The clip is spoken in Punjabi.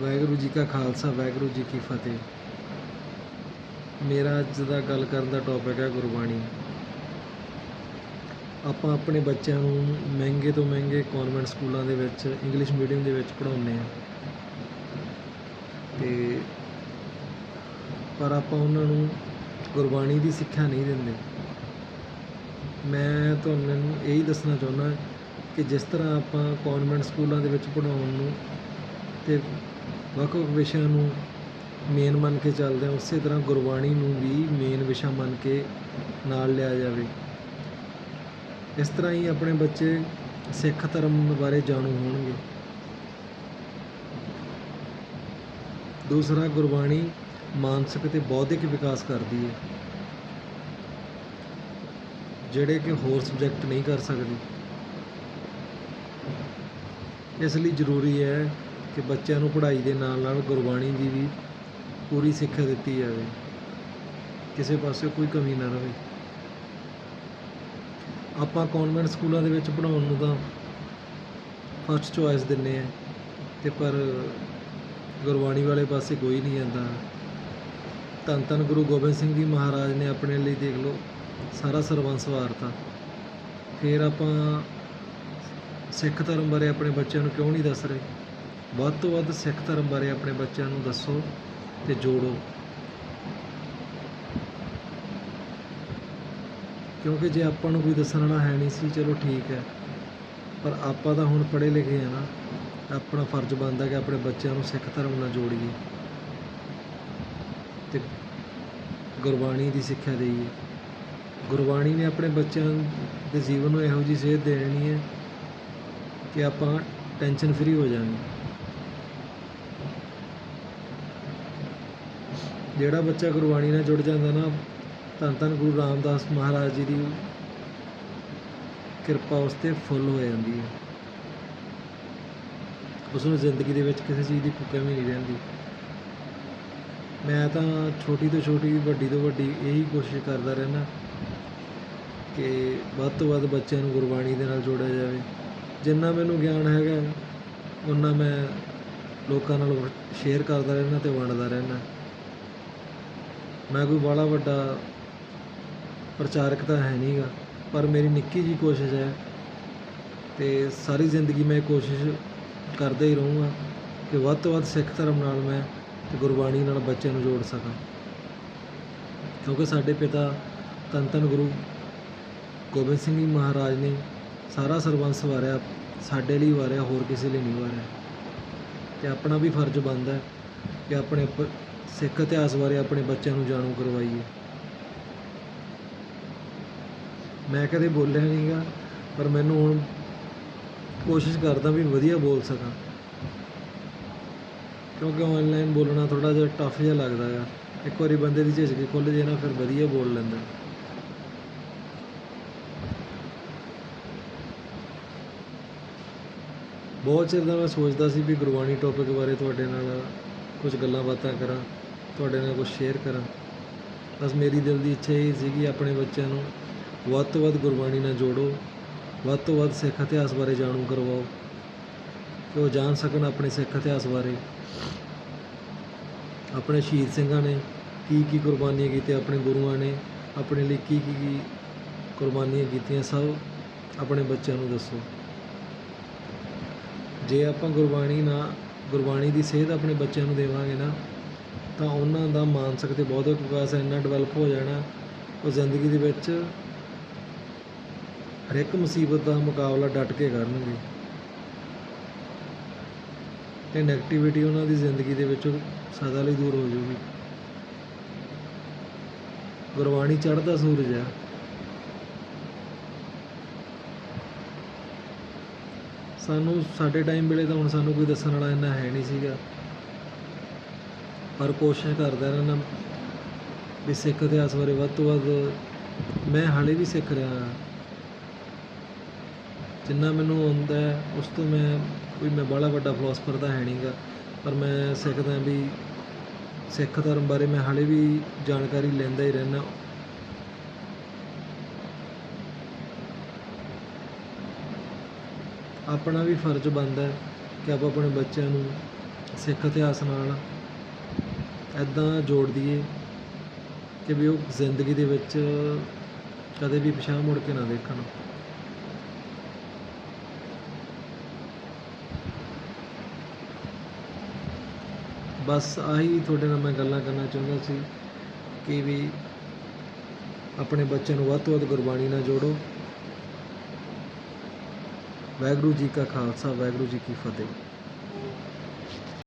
ਵਾਹਿਗੁਰੂ ਜੀ ਕਾ ਖਾਲਸਾ, ਵਾਹਿਗੁਰੂ ਜੀ ਕੀ ਫਤਿਹ। ਮੇਰਾ ਅੱਜ ਦਾ ਗੱਲ ਕਰਨ ਦਾ ਟੌਪਿਕ ਹੈ ਗੁਰਬਾਣੀ। ਆਪਾਂ ਆਪਣੇ ਬੱਚਿਆਂ ਨੂੰ ਮਹਿੰਗੇ ਤੋਂ ਮਹਿੰਗੇ ਕਨਵੈਂਟ ਸਕੂਲਾਂ ਦੇ ਵਿੱਚ ਇੰਗਲਿਸ਼ ਮੀਡੀਅਮ ਦੇ ਵਿੱਚ ਪੜ੍ਹਾਉਂਦੇ ਆ ਤੇ ਪਰ ਆਪਾਂ ਉਹਨਾਂ ਨੂੰ ਗੁਰਬਾਣੀ ਦੀ ਸਿੱਖਿਆ ਨਹੀਂ ਦਿੰਦੇ। ਮੈਂ ਤੁਹਾਨੂੰ ਇਹੀ ਦੱਸਣਾ ਚਾਹੁੰਦਾ ਕਿ ਜਿਸ ਤਰ੍ਹਾਂ ਆਪਾਂ ਕਨਵੈਂਟ ਸਕੂਲਾਂ ਦੇ ਵਿੱਚ ਪੜ੍ਹਾਉਣ ਨੂੰ ਤੇ ਵੱਖ ਵੱਖ ਵਿਸ਼ਿਆਂ ਨੂੰ ਮੇਨ ਮੰਨ ਕੇ ਚੱਲਦੇ ਹਾਂ, ਉਸੇ ਤਰ੍ਹਾਂ ਗੁਰਬਾਣੀ ਨੂੰ ਵੀ ਮੇਨ ਵਿਸ਼ਾ ਮੰਨ ਕੇ ਨਾਲ ਲਿਆ ਜਾਵੇ। ਇਸ ਤਰ੍ਹਾਂ ਹੀ ਆਪਣੇ ਬੱਚੇ ਸਿੱਖ ਧਰਮ ਬਾਰੇ ਜਾਣੂ ਹੋਣਗੇ। ਦੂਸਰਾ, ਗੁਰਬਾਣੀ ਮਾਨਸਿਕ ਤੇ ਬੌਧਿਕ ਵਿਕਾਸ ਕਰਦੀ ਹੈ। ਜਿਹੜੇ ਕਿ ਹੋਰ ਸਬਜੈਕਟ ਨਹੀਂ ਕਰ ਸਕਦੇ। ਇਸ ਲਈ ਜ਼ਰੂਰੀ ਹੈ ਕਿ ਬੱਚਿਆਂ ਨੂੰ ਪੜ੍ਹਾਈ ਦੇ ਨਾਲ ਨਾਲ ਗੁਰਬਾਣੀ ਦੀ ਵੀ ਪੂਰੀ ਸਿੱਖਿਆ ਦਿੱਤੀ ਜਾਵੇ। ਕਿਸੇ ਪਾਸੇ ਕੋਈ ਕਮੀ ਨਾ ਰਹੇ। ਆਪਾਂ ਕਨਵੈਂਟ ਸਕੂਲਾਂ ਦੇ ਵਿੱਚ ਪੜ੍ਹਾਉਣ ਨੂੰ ਤਾਂ ਫਸਟ ਚੁਆਇਸ ਦਿੰਨੇ ਆ ਤੇ ਪਰ ਗੁਰਬਾਣੀ ਵਾਲੇ ਪਾਸੇ ਕੋਈ ਨਹੀਂ ਜਾਂਦਾ। ਧੰਨ ਧੰਨ ਗੁਰੂ ਗੋਬਿੰਦ ਸਿੰਘ ਜੀ ਮਹਾਰਾਜ ਨੇ ਆਪਣੇ ਲਈ ਦੇਖ ਲਓ, ਸਾਰਾ ਸਰਬੰਸ ਵਾਰਤਾ। ਫਿਰ ਆਪਾਂ ਸਿੱਖ ਧਰਮ ਬਾਰੇ ਆਪਣੇ ਬੱਚਿਆਂ ਨੂੰ ਕਿਉਂ ਨਹੀਂ ਦੱਸ ਰਹੇ? ਵੱਧ ਤੋਂ ਵੱਧ ਸਿੱਖ ਧਰਮ ਬਾਰੇ ਆਪਣੇ ਬੱਚਿਆਂ ਨੂੰ ਦੱਸੋ ਤੇ ਜੋੜੋ। ਕਿਉਂਕਿ ਜੇ ਆਪਾਂ ਨੂੰ ਕੋਈ ਦੱਸਣ ਵਾਲਾ ਹੈ ਨਹੀਂ ਸੀ, ਚਲੋ ਠੀਕ ਹੈ। ਪਰ ਆਪਾਂ ਤਾਂ ਹੁਣ ਪੜ੍ਹੇ ਲਿਖੇ ਆ ਨਾ, ਆਪਣਾ ਫਰਜ਼ ਬਣਦਾ ਕਿ ਆਪਣੇ ਬੱਚਿਆਂ ਨੂੰ ਸਿੱਖ ਧਰਮ ਨਾਲ ਜੋੜੀਏ ਤੇ ਗੁਰਬਾਣੀ ਦੀ ਸਿੱਖਿਆ ਦੇਈਏ। ਗੁਰਬਾਣੀ ਨੇ ਆਪਣੇ ਬੱਚਿਆਂ ਦੇ ਜੀਵਨ ਨੂੰ ਇਹੋ ਜਿਹੀ ਸੇਧ ਦੇਣੀ ਹੈ ਕਿ ਆਪਾਂ ਟੈਨਸ਼ਨ ਫਰੀ ਹੋ ਜਾਵਾਂਗੇ ਜਿਹੜਾ ਬੱਚਾ ਗੁਰਬਾਣੀ ਨਾਲ ਜੁੜ ਜਾਂਦਾ ਨਾ, ਧੰਨ ਧੰਨ ਗੁਰੂ ਰਾਮਦਾਸ ਮਹਾਰਾਜ ਜੀ ਦੀ ਕਿਰਪਾ ਉਸ ਤੇ ਫੁੱਲ ਹੋ ਜਾਂਦੀ ਹੈ। ਉਸ ਨੂੰ ਜ਼ਿੰਦਗੀ ਦੇ ਵਿੱਚ ਕਿਸੇ ਚੀਜ਼ ਦੀ ਕੋਈ ਕਮੀ ਨਹੀਂ ਰਹਿੰਦੀ। ਮੈਂ ਤਾਂ ਛੋਟੀ ਤੋਂ ਛੋਟੀ, ਵੱਡੀ ਤੋਂ ਵੱਡੀ ਇਹੀ ਕੋਸ਼ਿਸ਼ ਕਰਦਾ ਰਹਿਣਾ ਕਿ ਵੱਧ ਤੋਂ ਵੱਧ ਬੱਚਿਆਂ ਨੂੰ ਗੁਰਬਾਣੀ ਦੇ ਨਾਲ ਜੋੜਿਆ ਜਾਵੇ। ਜਿੰਨਾ ਮੈਨੂੰ ਗਿਆਨ ਹੈਗਾ ਉਨਾ ਮੈਂ ਲੋਕਾਂ ਨਾਲ ਸ਼ੇਅਰ ਕਰਦਾ ਰਹਿਣਾ ਤੇ ਵੰਡਦਾ ਰਹਿਣਾ ਮੈਂ ਕੋਈ ਬਾਹਲਾ ਵੱਡਾ ਪ੍ਰਚਾਰਕ ਤਾਂ ਹੈ ਨਹੀਂ ਗਾ ਪਰ ਮੇਰੀ ਨਿੱਕੀ ਜਿਹੀ ਕੋਸ਼ਿਸ਼ ਹੈ ਅਤੇ ਸਾਰੀ ਜ਼ਿੰਦਗੀ ਮੈਂ ਕੋਸ਼ਿਸ਼ ਕਰਦਾ ਹੀ ਰਹੂੰਗਾ ਕਿ ਵੱਧ ਤੋਂ ਵੱਧ ਸਿੱਖ ਧਰਮ ਨਾਲ ਮੈਂ ਅਤੇ ਗੁਰਬਾਣੀ ਨਾਲ ਬੱਚਿਆਂ ਨੂੰ ਜੋੜ ਸਕਾਂ। ਕਿਉਂਕਿ ਸਾਡੇ ਪਿਤਾ ਧੰਨ ਧੰਨ ਗੁਰੂ ਗੋਬਿੰਦ ਸਿੰਘ ਜੀ ਮਹਾਰਾਜ ਨੇ ਸਾਰਾ ਸਰਬੰਸ ਵਾਰਿਆ, ਸਾਡੇ ਲਈ ਵਾਰਿਆ, ਹੋਰ ਕਿਸੇ ਲਈ ਨਹੀਂ ਵਾਰਿਆ। ਤੇ ਆਪਣਾ ਵੀ ਫਰਜ਼ ਬਣਦਾ ਕਿ ਆਪਣੇ ਪ- ਸਿੱਖ ਇਤਿਹਾਸ ਬਾਰੇ ਆਪਣੇ ਬੱਚਿਆਂ ਨੂੰ ਜਾਣੂ ਕਰਵਾਈਏ। ਮੈਂ ਕਦੇ ਬੋਲਿਆ ਨਹੀਂਗਾ ਪਰ ਮੈਨੂੰ ਹੁਣ ਕੋਸ਼ਿਸ਼ ਕਰਦਾ ਵੀ ਵਧੀਆ ਬੋਲ ਸਕਾਂ। ਕਿਉਂਕਿ ਆਨਲਾਈਨ ਬੋਲਣਾ ਥੋੜਾ ਜਿਹਾ ਟਫ ਜਿਹਾ ਲੱਗਦਾ ਆ। ਇੱਕ ਵਾਰੀ ਬੰਦੇ ਦੀ ਝਿਜਕ ਖੁੱਲ ਜੇ ਨਾ, ਫਿਰ ਵਧੀਆ ਬੋਲ ਲੈਂਦਾ। ਬਹੁਤ ਚਿਰ ਦਾ ਮੈਂ ਸੋਚਦਾ ਸੀ ਵੀ ਗੁਰਬਾਣੀ ਟੌਪਿਕ ਬਾਰੇ ਤੁਹਾਡੇ ਨਾਲ ਕੁਝ ਗੱਲਾਂ ਬਾਤਾਂ ਕਰਾਂ। ਤੁਹਾਡੇ ਨਾਲ ਕੁਝ ਸ਼ੇਅਰ ਕਰਾਂ। ਬਸ ਮੇਰੀ ਦਿਲ ਦੀ ਇੱਛਾ ਇਹ ਸੀਗੀ ਆਪਣੇ ਬੱਚਿਆਂ ਨੂੰ ਵੱਧ ਤੋਂ ਵੱਧ ਗੁਰਬਾਣੀ ਨਾਲ ਜੋੜੋ, ਵੱਧ ਤੋਂ ਵੱਧ ਸਿੱਖ ਇਤਿਹਾਸ ਬਾਰੇ ਜਾਣੂ ਕਰਵਾਓ, ਕਿ ਉਹ ਜਾਣ ਸਕਣ ਆਪਣੇ ਸਿੱਖ ਇਤਿਹਾਸ ਬਾਰੇ। ਆਪਣੇ ਸ਼ਹੀਦ ਸਿੰਘਾਂ ਨੇ ਕੀ ਕੀ ਕੁਰਬਾਨੀਆਂ ਕੀਤੀਆਂ, ਆਪਣੇ ਗੁਰੂਆਂ ਨੇ ਆਪਣੇ ਲਈ ਕੀ ਕੀ ਕੀ ਕੁਰਬਾਨੀਆਂ ਕੀਤੀਆਂ, ਸਭ ਆਪਣੇ ਬੱਚਿਆਂ ਨੂੰ ਦੱਸੋ। ਜੇ ਆਪਾਂ ਗੁਰਬਾਣੀ ਨਾ, ਗੁਰਬਾਣੀ ਦੀ ਸੇਧ ਆਪਣੇ ਬੱਚਿਆਂ ਨੂੰ ਦੇਵਾਂਗੇ ਨਾ ਤਾਂ ਉਹਨਾਂ ਦਾ ਮਾਨਸਿਕ ਅਤੇ ਬੌਧਿਕ ਵਿਕਾਸ ਇੰਨਾ ਡਿਵੈਲਪ ਹੋ ਜਾਣਾ, ਉਹ ਜ਼ਿੰਦਗੀ ਦੇ ਵਿੱਚ ਹਰ ਇੱਕ ਮੁਸੀਬਤ ਦਾ ਮੁਕਾਬਲਾ ਡਟ ਕੇ ਕਰਨਗੇ। ਤੇ ਨੈਗੇਟਿਵਿਟੀ ਉਹਨਾਂ ਦੀ ਜ਼ਿੰਦਗੀ ਦੇ ਵਿੱਚੋਂ ਸਦਾ ਲਈ ਦੂਰ ਹੋ ਜਾਊਗੀ। ਗੁਰਬਾਣੀ ਚੜ੍ਹਦਾ ਸੂਰਜ ਆ। ਸਾਨੂੰ ਸਾਡੇ ਟਾਈਮ ਵੇਲੇ ਤਾਂ ਹੁਣ ਸਾਨੂੰ ਕੋਈ ਦੱਸਣ ਵਾਲਾ ਇੰਨਾ ਹੈ ਨਹੀਂ ਸੀਗਾ। ਪਰ ਕੋਸ਼ਿਸ਼ ਕਰਦਾ ਰਹਿਣਾ ਵੀ ਸਿੱਖ ਇਤਿਹਾਸ ਬਾਰੇ ਵੱਧ ਤੋਂ ਵੱਧ ਮੈਂ ਹਾਲੇ ਵੀ ਸਿੱਖ ਰਿਹਾ ਹਾਂ। ਜਿੰਨਾ ਮੈਨੂੰ ਆਉਂਦਾ ਉਸ ਤੋਂ ਮੈਂ ਕੋਈ ਮੈਂ ਬੜਾ ਵੱਡਾ ਫਿਲਾਸਫਰ ਤਾਂ ਹੈ ਨਹੀਂਗਾ ਪਰ ਮੈਂ ਸਿੱਖਦਾ ਵੀ ਸਿੱਖ ਧਰਮ ਬਾਰੇ ਮੈਂ ਹਾਲੇ ਵੀ ਜਾਣਕਾਰੀ ਲੈਂਦਾ ਹੀ ਰਹਿਣਾ ਆਪਣਾ ਵੀ ਫਰਜ਼ ਬਣਦਾ ਕਿ ਆਪਾਂ ਆਪਣੇ ਬੱਚਿਆਂ ਨੂੰ ਸਿੱਖ ਇਤਿਹਾਸ ਨਾਲ ਐਦਾਂ ਜੋੜ ਦਈਏ ਕਿ ਵੀ ਉਹ ਜ਼ਿੰਦਗੀ ਦੇ ਵਿੱਚ ਕਦੇ ਵੀ ਪਿਛਾਂਹ ਮੁੜ ਕੇ ਨਾ ਦੇਖਣ। ਬਸ ਆਹੀ ਤੁਹਾਡੇ ਨਾਲ ਮੈਂ ਗੱਲਾਂ ਕਰਨਾ ਚਾਹੁੰਦਾ ਸੀ ਕਿ ਵੀ ਆਪਣੇ ਬੱਚੇ ਨੂੰ ਵੱਧ ਤੋਂ ਵੱਧ ਗੁਰਬਾਣੀ ਨਾਲ ਜੋੜੋ। ਵਾਹਿਗੁਰੂ ਜੀ ਕਾ ਖਾਲਸਾ, ਵਾਹਿਗੁਰੂ ਜੀ ਕੀ ਫਤਿਹ।